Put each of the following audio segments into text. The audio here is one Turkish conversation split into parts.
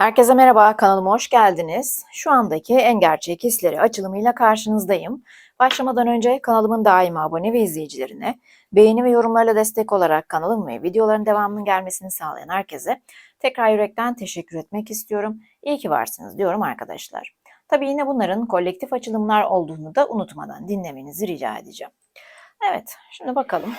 Herkese merhaba, kanalıma hoş geldiniz. Şu andaki en gerçek hisleri açılımıyla karşınızdayım. Başlamadan önce kanalımın daima abone ve izleyicilerine, beğeni ve yorumlarla destek olarak kanalım ve videoların devamının gelmesini sağlayan herkese tekrar yürekten teşekkür etmek istiyorum. İyi ki varsınız diyorum arkadaşlar. Tabii yine bunların kolektif açılımlar olduğunu da unutmadan dinlemenizi rica edeceğim. Evet, şimdi bakalım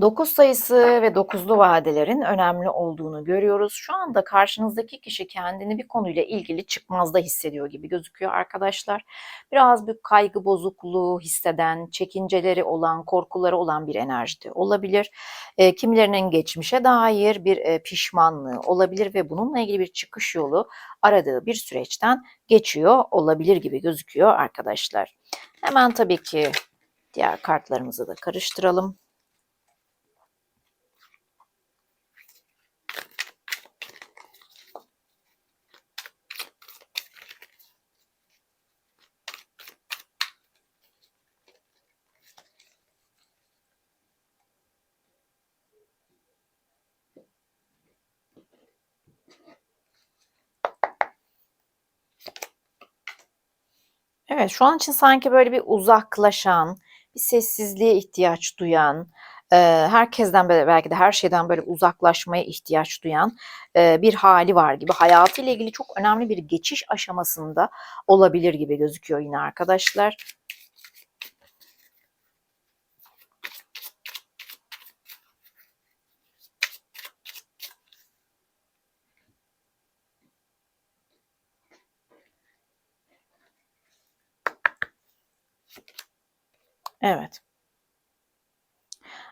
9 sayısı ve 9'lu vadelerin önemli olduğunu görüyoruz. Şu anda karşınızdaki kişi kendini bir konuyla ilgili çıkmazda hissediyor gibi gözüküyor arkadaşlar. Biraz bir kaygı bozukluğu hisseden, çekinceleri olan, korkuları olan bir enerjide olabilir. E, kimilerinin geçmişe dair bir e, pişmanlığı olabilir ve bununla ilgili bir çıkış yolu aradığı bir süreçten geçiyor olabilir gibi gözüküyor arkadaşlar. Hemen tabii ki diğer kartlarımızı da karıştıralım. Evet, şu an için sanki böyle bir uzaklaşan, bir sessizliğe ihtiyaç duyan, herkesten belki de her şeyden böyle uzaklaşmaya ihtiyaç duyan bir hali var gibi. Hayatıyla ilgili çok önemli bir geçiş aşamasında olabilir gibi gözüküyor yine arkadaşlar. Evet.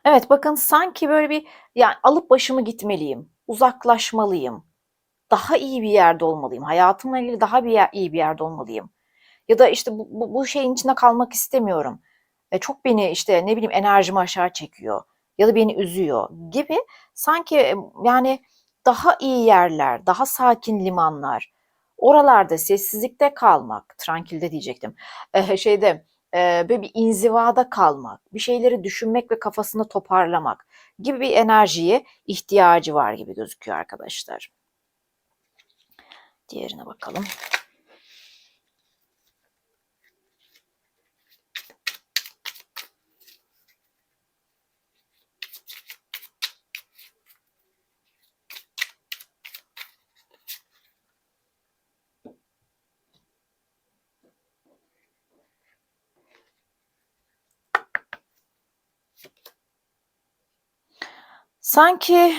Evet bakın sanki böyle bir yani alıp başımı gitmeliyim, uzaklaşmalıyım, daha iyi bir yerde olmalıyım, hayatımla ilgili daha bir yer, iyi bir yerde olmalıyım. Ya da işte bu, bu, bu şeyin içinde kalmak istemiyorum. E, çok beni işte ne bileyim enerjimi aşağı çekiyor ya da beni üzüyor gibi sanki e, yani daha iyi yerler, daha sakin limanlar, oralarda sessizlikte kalmak, tranquilde diyecektim. E, şeyde e, böyle bir inzivada kalmak, bir şeyleri düşünmek ve kafasını toparlamak gibi bir enerjiye ihtiyacı var gibi gözüküyor arkadaşlar. Diğerine bakalım. Sanki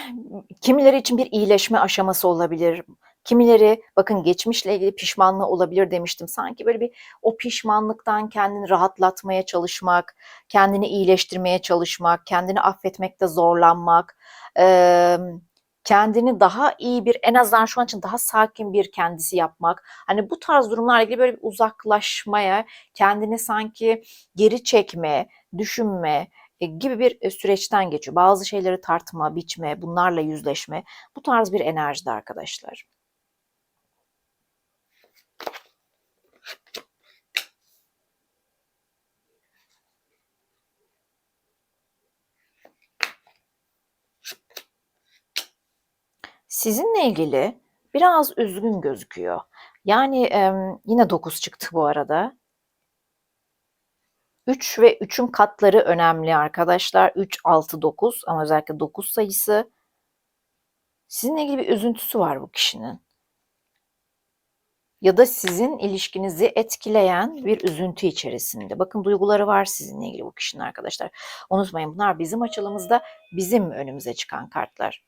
kimileri için bir iyileşme aşaması olabilir. Kimileri bakın geçmişle ilgili pişmanlığı olabilir demiştim. Sanki böyle bir o pişmanlıktan kendini rahatlatmaya çalışmak, kendini iyileştirmeye çalışmak, kendini affetmekte zorlanmak, kendini daha iyi bir en azından şu an için daha sakin bir kendisi yapmak. Hani bu tarz durumlarla ilgili böyle bir uzaklaşmaya, kendini sanki geri çekme, düşünme, gibi bir e, süreçten geçiyor. Bazı şeyleri tartma, biçme, bunlarla yüzleşme bu tarz bir enerjide arkadaşlar. Sizinle ilgili biraz üzgün gözüküyor. Yani em, yine 9 çıktı bu arada. 3 ve 3'ün katları önemli arkadaşlar. 3, 6, 9 ama özellikle 9 sayısı. Sizinle ilgili bir üzüntüsü var bu kişinin. Ya da sizin ilişkinizi etkileyen bir üzüntü içerisinde. Bakın duyguları var sizinle ilgili bu kişinin arkadaşlar. Unutmayın bunlar bizim açılımızda bizim önümüze çıkan kartlar.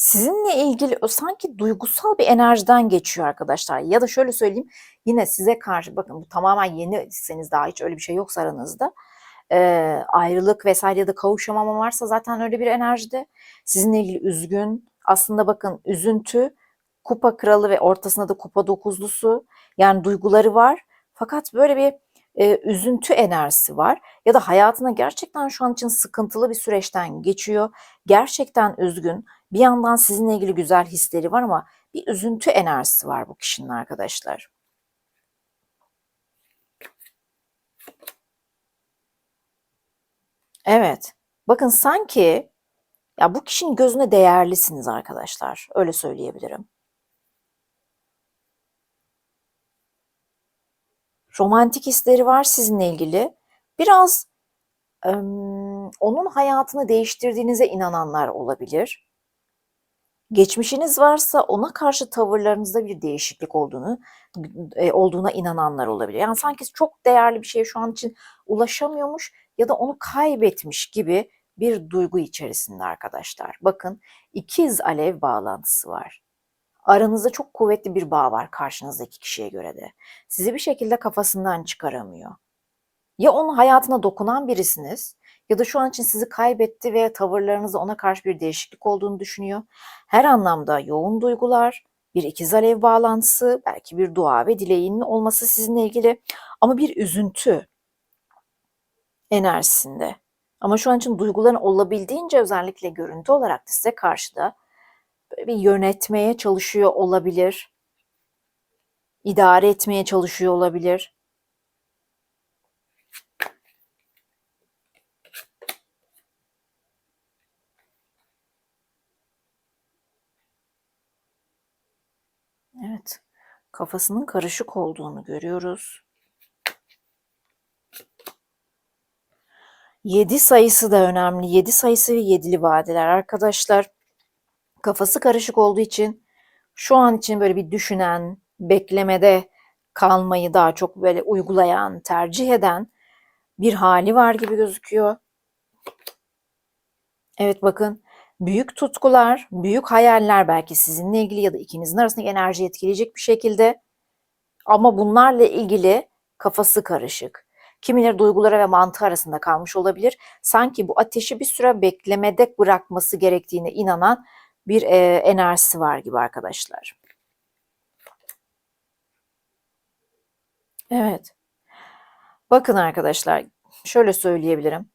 Sizinle ilgili o sanki duygusal bir enerjiden geçiyor arkadaşlar. Ya da şöyle söyleyeyim yine size karşı bakın bu tamamen yeniseniz daha hiç öyle bir şey yoksa aranızda. Ee, ayrılık vesaire ya da kavuşamama varsa zaten öyle bir enerjide. Sizinle ilgili üzgün. Aslında bakın üzüntü, kupa kralı ve ortasında da kupa dokuzlusu. Yani duyguları var. Fakat böyle bir e, üzüntü enerjisi var ya da hayatına gerçekten şu an için sıkıntılı bir süreçten geçiyor. Gerçekten üzgün. Bir yandan sizinle ilgili güzel hisleri var ama bir üzüntü enerjisi var bu kişinin arkadaşlar. Evet. Bakın sanki ya bu kişinin gözüne değerlisiniz arkadaşlar. Öyle söyleyebilirim. romantik hisleri var sizinle ilgili. Biraz ım, onun hayatını değiştirdiğinize inananlar olabilir. Geçmişiniz varsa ona karşı tavırlarınızda bir değişiklik olduğunu e, olduğuna inananlar olabilir. Yani sanki çok değerli bir şeye şu an için ulaşamıyormuş ya da onu kaybetmiş gibi bir duygu içerisinde arkadaşlar. Bakın ikiz alev bağlantısı var. Aranızda çok kuvvetli bir bağ var karşınızdaki kişiye göre de. Sizi bir şekilde kafasından çıkaramıyor. Ya onun hayatına dokunan birisiniz ya da şu an için sizi kaybetti ve tavırlarınızda ona karşı bir değişiklik olduğunu düşünüyor. Her anlamda yoğun duygular, bir ikiz alev bağlantısı, belki bir dua ve dileğinin olması sizinle ilgili ama bir üzüntü enerjisinde. Ama şu an için duyguların olabildiğince özellikle görüntü olarak da size karşıda bir yönetmeye çalışıyor olabilir. İdare etmeye çalışıyor olabilir. Evet. Kafasının karışık olduğunu görüyoruz. 7 sayısı da önemli. 7 sayısı ve yedili vadeler arkadaşlar kafası karışık olduğu için şu an için böyle bir düşünen, beklemede kalmayı daha çok böyle uygulayan, tercih eden bir hali var gibi gözüküyor. Evet bakın büyük tutkular, büyük hayaller belki sizinle ilgili ya da ikinizin arasındaki enerji etkileyecek bir şekilde ama bunlarla ilgili kafası karışık. Kimileri duyguları ve mantığı arasında kalmış olabilir. Sanki bu ateşi bir süre beklemede bırakması gerektiğine inanan bir e, enerjisi var gibi arkadaşlar. Evet. Bakın arkadaşlar şöyle söyleyebilirim.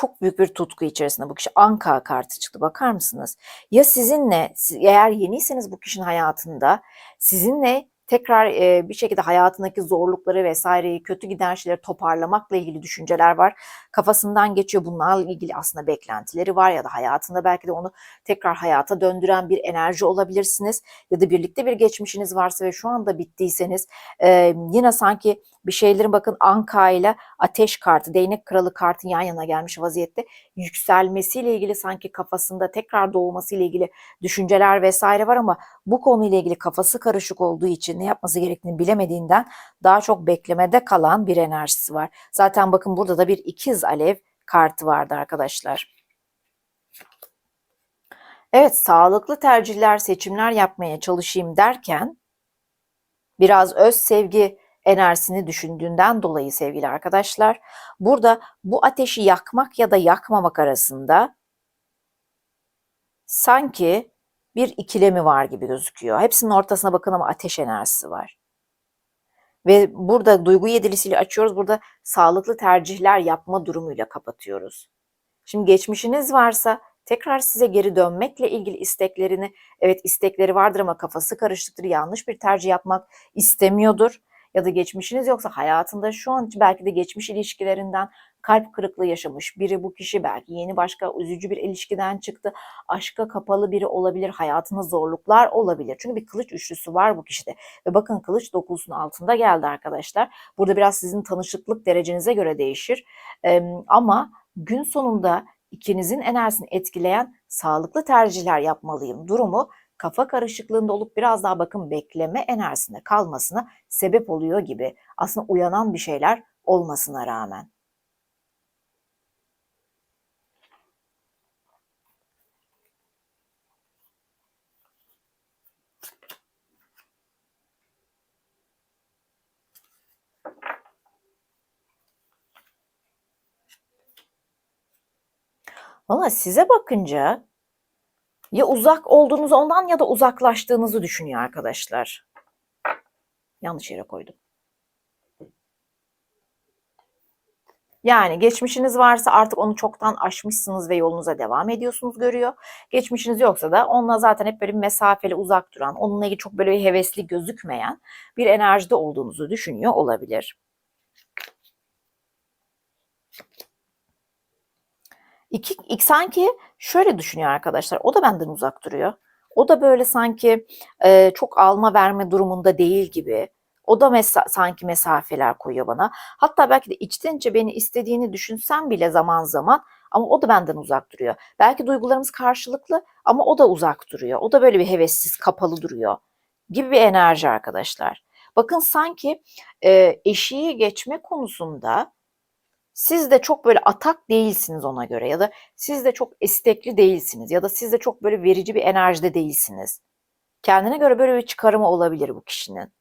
Çok büyük bir tutku içerisinde bu kişi Anka kartı çıktı. Bakar mısınız? Ya sizinle eğer yeniyseniz bu kişinin hayatında sizinle tekrar e, bir şekilde hayatındaki zorlukları vesaireyi, kötü giden şeyleri toparlamakla ilgili düşünceler var. Kafasından geçiyor. Bunlarla ilgili aslında beklentileri var ya da hayatında belki de onu tekrar hayata döndüren bir enerji olabilirsiniz. Ya da birlikte bir geçmişiniz varsa ve şu anda bittiyseniz e, yine sanki bir şeylerin bakın Anka ile Ateş kartı, Değnek Kralı kartı yan yana gelmiş vaziyette yükselmesiyle ilgili sanki kafasında tekrar doğmasıyla ilgili düşünceler vesaire var ama bu konuyla ilgili kafası karışık olduğu için ne yapması gerektiğini bilemediğinden daha çok beklemede kalan bir enerjisi var. Zaten bakın burada da bir ikiz alev kartı vardı arkadaşlar. Evet sağlıklı tercihler, seçimler yapmaya çalışayım derken biraz öz sevgi enerjisini düşündüğünden dolayı sevgili arkadaşlar burada bu ateşi yakmak ya da yakmamak arasında sanki bir ikilemi var gibi gözüküyor. Hepsinin ortasına bakın ama ateş enerjisi var. Ve burada duygu yedilisiyle açıyoruz. Burada sağlıklı tercihler yapma durumuyla kapatıyoruz. Şimdi geçmişiniz varsa tekrar size geri dönmekle ilgili isteklerini, evet istekleri vardır ama kafası karışıktır, yanlış bir tercih yapmak istemiyordur ya da geçmişiniz yoksa hayatında şu an belki de geçmiş ilişkilerinden kalp kırıklığı yaşamış biri bu kişi belki yeni başka üzücü bir ilişkiden çıktı. Aşka kapalı biri olabilir. Hayatında zorluklar olabilir. Çünkü bir kılıç üçlüsü var bu kişide. Ve bakın kılıç dokusunun altında geldi arkadaşlar. Burada biraz sizin tanışıklık derecenize göre değişir. Ee, ama gün sonunda ikinizin enerjisini etkileyen sağlıklı tercihler yapmalıyım durumu kafa karışıklığında olup biraz daha bakın bekleme enerjisinde kalmasına sebep oluyor gibi. Aslında uyanan bir şeyler olmasına rağmen. Valla size bakınca ya uzak olduğunuz ondan ya da uzaklaştığınızı düşünüyor arkadaşlar. Yanlış yere koydum. Yani geçmişiniz varsa artık onu çoktan aşmışsınız ve yolunuza devam ediyorsunuz görüyor. Geçmişiniz yoksa da onunla zaten hep böyle mesafeli uzak duran, onunla ilgili çok böyle hevesli gözükmeyen bir enerjide olduğunuzu düşünüyor olabilir. İki, ilk sanki şöyle düşünüyor arkadaşlar. O da benden uzak duruyor. O da böyle sanki e, çok alma verme durumunda değil gibi. O da mesa- sanki mesafeler koyuyor bana. Hatta belki de içten içe beni istediğini düşünsem bile zaman zaman ama o da benden uzak duruyor. Belki duygularımız karşılıklı ama o da uzak duruyor. O da böyle bir hevessiz, kapalı duruyor gibi bir enerji arkadaşlar. Bakın sanki e, eşiği geçme konusunda siz de çok böyle atak değilsiniz ona göre ya da siz de çok istekli değilsiniz ya da siz de çok böyle verici bir enerjide değilsiniz. Kendine göre böyle bir çıkarımı olabilir bu kişinin.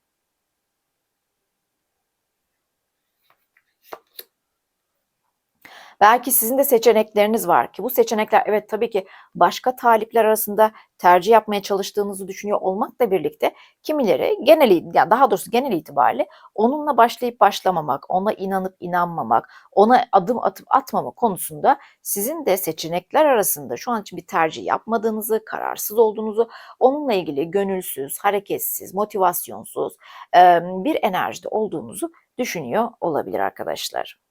Belki sizin de seçenekleriniz var ki bu seçenekler evet tabii ki başka talipler arasında tercih yapmaya çalıştığınızı düşünüyor olmakla birlikte kimileri genel yani daha doğrusu genel itibariyle onunla başlayıp başlamamak, ona inanıp inanmamak, ona adım atıp atmama konusunda sizin de seçenekler arasında şu an için bir tercih yapmadığınızı, kararsız olduğunuzu, onunla ilgili gönülsüz, hareketsiz, motivasyonsuz bir enerjide olduğunuzu düşünüyor olabilir arkadaşlar.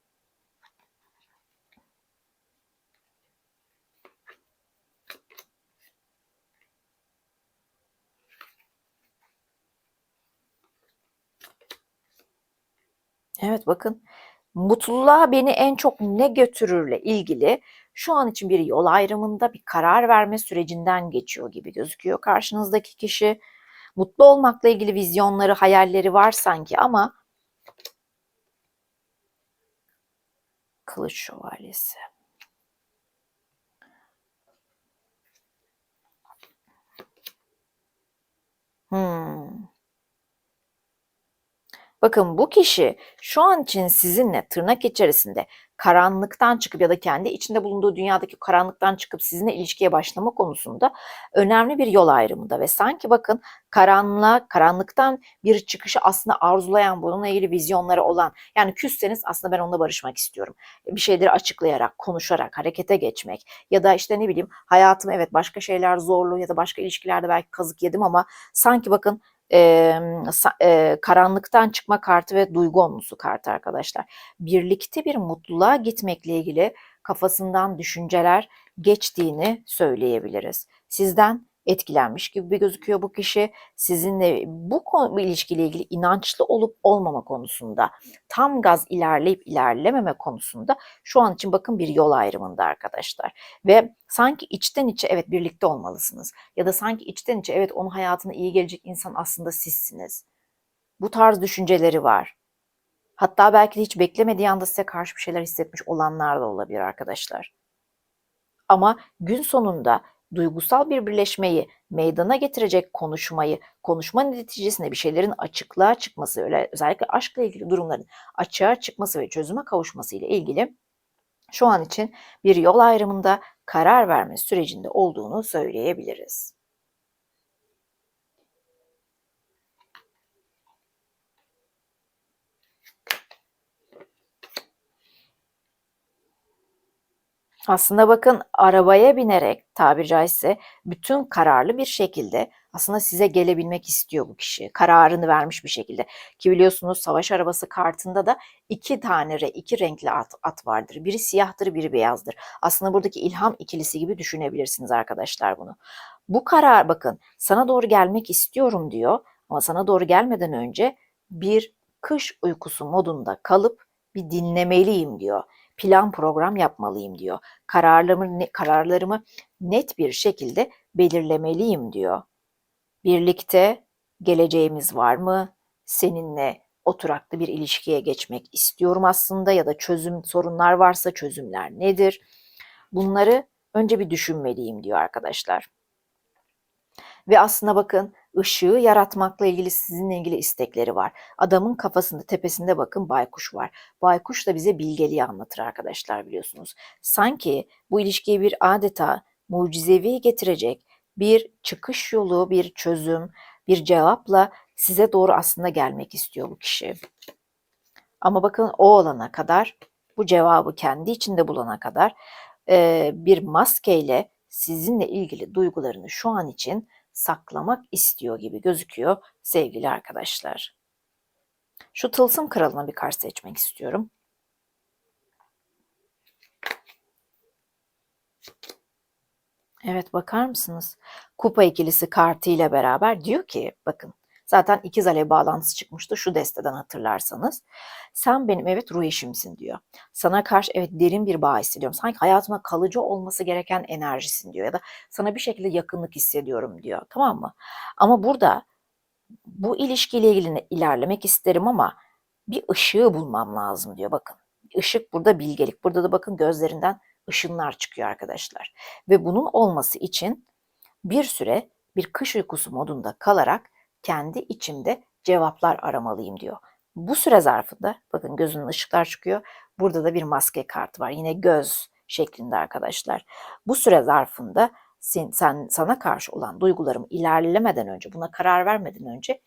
Evet bakın mutluluğa beni en çok ne götürürle ilgili şu an için bir yol ayrımında bir karar verme sürecinden geçiyor gibi gözüküyor karşınızdaki kişi. Mutlu olmakla ilgili vizyonları, hayalleri var sanki ama Kılıç Şövalyesi. Hmm. Bakın bu kişi şu an için sizinle tırnak içerisinde karanlıktan çıkıp ya da kendi içinde bulunduğu dünyadaki karanlıktan çıkıp sizinle ilişkiye başlama konusunda önemli bir yol ayrımında ve sanki bakın karanlığa, karanlıktan bir çıkışı aslında arzulayan, bununla ilgili vizyonları olan, yani küsseniz aslında ben onunla barışmak istiyorum. Bir şeyleri açıklayarak, konuşarak, harekete geçmek ya da işte ne bileyim hayatım evet başka şeyler zorlu ya da başka ilişkilerde belki kazık yedim ama sanki bakın e, e, karanlıktan çıkma kartı ve duygu onlusu kartı arkadaşlar. Birlikte bir mutluluğa gitmekle ilgili kafasından düşünceler geçtiğini söyleyebiliriz. Sizden etkilenmiş gibi gözüküyor bu kişi. Sizinle bu, konu, bu ilişkiyle ilgili inançlı olup olmama konusunda, tam gaz ilerleyip ilerlememe konusunda şu an için bakın bir yol ayrımında arkadaşlar. Ve sanki içten içe evet birlikte olmalısınız. Ya da sanki içten içe evet onun hayatına iyi gelecek insan aslında sizsiniz. Bu tarz düşünceleri var. Hatta belki de hiç beklemediği anda size karşı bir şeyler hissetmiş olanlar da olabilir arkadaşlar. Ama gün sonunda duygusal bir birleşmeyi meydana getirecek konuşmayı, konuşma neticesinde bir şeylerin açıklığa çıkması, öyle özellikle aşkla ilgili durumların açığa çıkması ve çözüme kavuşması ile ilgili şu an için bir yol ayrımında karar verme sürecinde olduğunu söyleyebiliriz. Aslında bakın arabaya binerek tabiri caizse bütün kararlı bir şekilde aslında size gelebilmek istiyor bu kişi. Kararını vermiş bir şekilde. Ki biliyorsunuz savaş arabası kartında da iki tane iki renkli at, at vardır. Biri siyahtır, biri beyazdır. Aslında buradaki ilham ikilisi gibi düşünebilirsiniz arkadaşlar bunu. Bu karar bakın sana doğru gelmek istiyorum diyor ama sana doğru gelmeden önce bir kış uykusu modunda kalıp bir dinlemeliyim diyor plan program yapmalıyım diyor. Kararlarımı, kararlarımı net bir şekilde belirlemeliyim diyor. Birlikte geleceğimiz var mı? Seninle oturaklı bir ilişkiye geçmek istiyorum aslında ya da çözüm sorunlar varsa çözümler nedir? Bunları önce bir düşünmeliyim diyor arkadaşlar. Ve aslında bakın ışığı yaratmakla ilgili sizinle ilgili istekleri var. Adamın kafasında tepesinde bakın baykuş var. Baykuş da bize bilgeliği anlatır arkadaşlar biliyorsunuz. Sanki bu ilişkiye bir adeta mucizevi getirecek bir çıkış yolu, bir çözüm, bir cevapla size doğru aslında gelmek istiyor bu kişi. Ama bakın o olana kadar, bu cevabı kendi içinde bulana kadar bir maskeyle sizinle ilgili duygularını şu an için saklamak istiyor gibi gözüküyor sevgili arkadaşlar. Şu tılsım kralına bir kart seçmek istiyorum. Evet bakar mısınız? Kupa ikilisi kartıyla beraber diyor ki bakın zaten ikiz alev bağlantısı çıkmıştı şu desteden hatırlarsanız. Sen benim evet ruh eşimsin diyor. Sana karşı evet derin bir bağ hissediyorum. Sanki hayatıma kalıcı olması gereken enerjisin diyor. Ya da sana bir şekilde yakınlık hissediyorum diyor. Tamam mı? Ama burada bu ilişkiyle ilgili ilerlemek isterim ama bir ışığı bulmam lazım diyor bakın. Işık burada bilgelik. Burada da bakın gözlerinden ışınlar çıkıyor arkadaşlar. Ve bunun olması için bir süre bir kış uykusu modunda kalarak kendi içimde cevaplar aramalıyım diyor. Bu süre zarfında bakın gözünün ışıklar çıkıyor. Burada da bir maske kartı var. Yine göz şeklinde arkadaşlar. Bu süre zarfında sen, sen sana karşı olan duygularım ilerlemeden önce, buna karar vermeden önce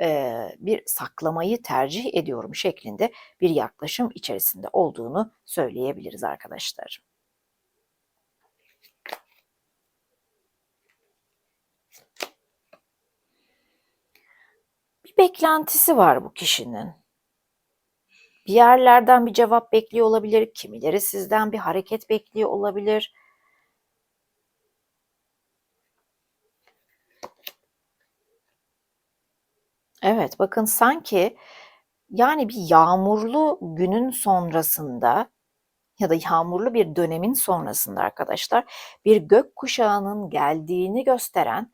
e, bir saklamayı tercih ediyorum şeklinde bir yaklaşım içerisinde olduğunu söyleyebiliriz arkadaşlar. Beklentisi var bu kişinin. Bir yerlerden bir cevap bekliyor olabilir, kimileri sizden bir hareket bekliyor olabilir. Evet, bakın sanki yani bir yağmurlu günün sonrasında ya da yağmurlu bir dönemin sonrasında arkadaşlar bir gök kuşağının geldiğini gösteren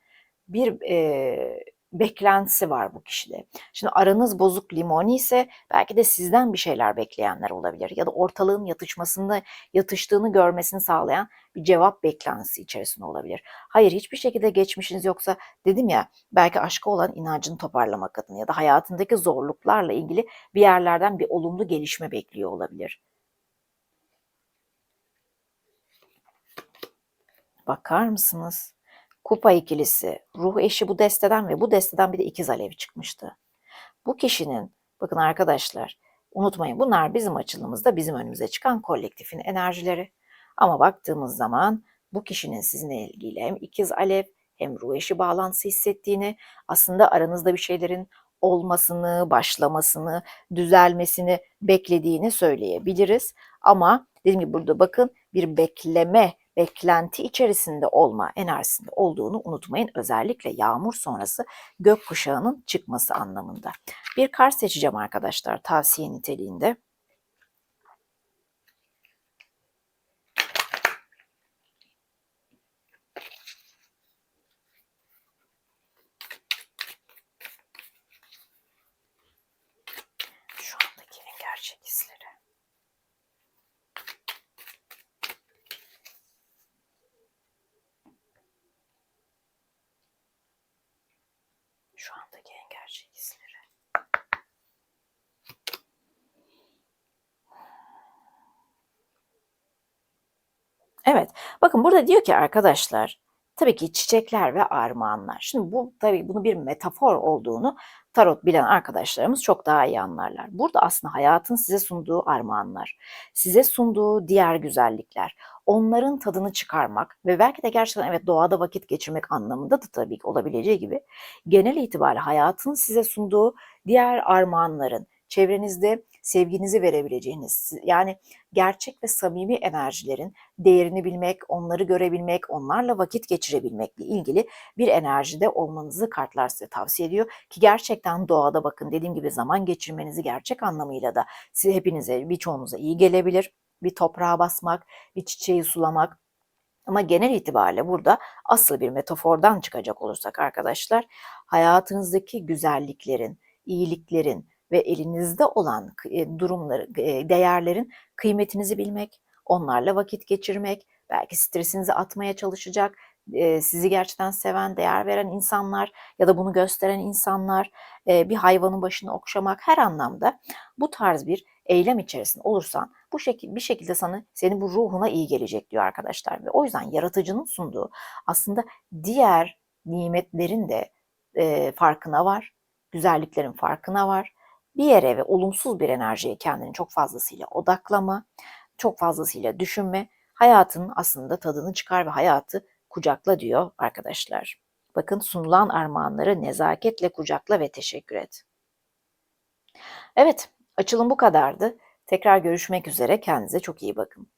bir e, beklentisi var bu kişide. Şimdi aranız bozuk limoni ise belki de sizden bir şeyler bekleyenler olabilir. Ya da ortalığın yatışmasında yatıştığını görmesini sağlayan bir cevap beklentisi içerisinde olabilir. Hayır hiçbir şekilde geçmişiniz yoksa dedim ya belki aşka olan inancını toparlamak adına ya da hayatındaki zorluklarla ilgili bir yerlerden bir olumlu gelişme bekliyor olabilir. Bakar mısınız? Kupa ikilisi, ruh eşi bu desteden ve bu desteden bir de ikiz alevi çıkmıştı. Bu kişinin, bakın arkadaşlar, unutmayın bunlar bizim açılımızda bizim önümüze çıkan kolektifin enerjileri. Ama baktığımız zaman bu kişinin sizinle ilgili hem ikiz alev hem ruh eşi bağlantısı hissettiğini, aslında aranızda bir şeylerin olmasını, başlamasını, düzelmesini beklediğini söyleyebiliriz. Ama dediğim gibi burada bakın bir bekleme beklenti içerisinde olma enerjisinde olduğunu unutmayın. Özellikle yağmur sonrası gökkuşağının çıkması anlamında. Bir kart seçeceğim arkadaşlar tavsiye niteliğinde. Şu andaki en gerçek hisleri. Şu andaki en gerçek hisleri. Evet, bakın burada diyor ki arkadaşlar, tabii ki çiçekler ve armağanlar. Şimdi bu tabii bunu bir metafor olduğunu tarot bilen arkadaşlarımız çok daha iyi anlarlar. Burada aslında hayatın size sunduğu armağanlar, size sunduğu diğer güzellikler, onların tadını çıkarmak ve belki de gerçekten evet doğada vakit geçirmek anlamında da tabii ki olabileceği gibi genel itibariyle hayatın size sunduğu diğer armağanların, çevrenizde sevginizi verebileceğiniz, yani gerçek ve samimi enerjilerin değerini bilmek, onları görebilmek, onlarla vakit geçirebilmekle ilgili bir enerjide olmanızı kartlar size tavsiye ediyor. Ki gerçekten doğada bakın dediğim gibi zaman geçirmenizi gerçek anlamıyla da size hepinize birçoğunuza iyi gelebilir. Bir toprağa basmak, bir çiçeği sulamak, ama genel itibariyle burada asıl bir metafordan çıkacak olursak arkadaşlar, hayatınızdaki güzelliklerin, iyiliklerin, ve elinizde olan e, durumları, e, değerlerin kıymetinizi bilmek, onlarla vakit geçirmek, belki stresinizi atmaya çalışacak, sizi gerçekten seven, değer veren insanlar ya da bunu gösteren insanlar, bir hayvanın başını okşamak her anlamda bu tarz bir eylem içerisinde olursan bu şekil bir şekilde sana senin bu ruhuna iyi gelecek diyor arkadaşlar ve o yüzden yaratıcının sunduğu aslında diğer nimetlerin de e, farkına var, güzelliklerin farkına var. Bir yere ve olumsuz bir enerjiye kendini çok fazlasıyla odaklama, çok fazlasıyla düşünme, hayatın aslında tadını çıkar ve hayatı kucakla diyor arkadaşlar. Bakın sunulan armağanları nezaketle kucakla ve teşekkür et. Evet, açılım bu kadardı. Tekrar görüşmek üzere. Kendinize çok iyi bakın.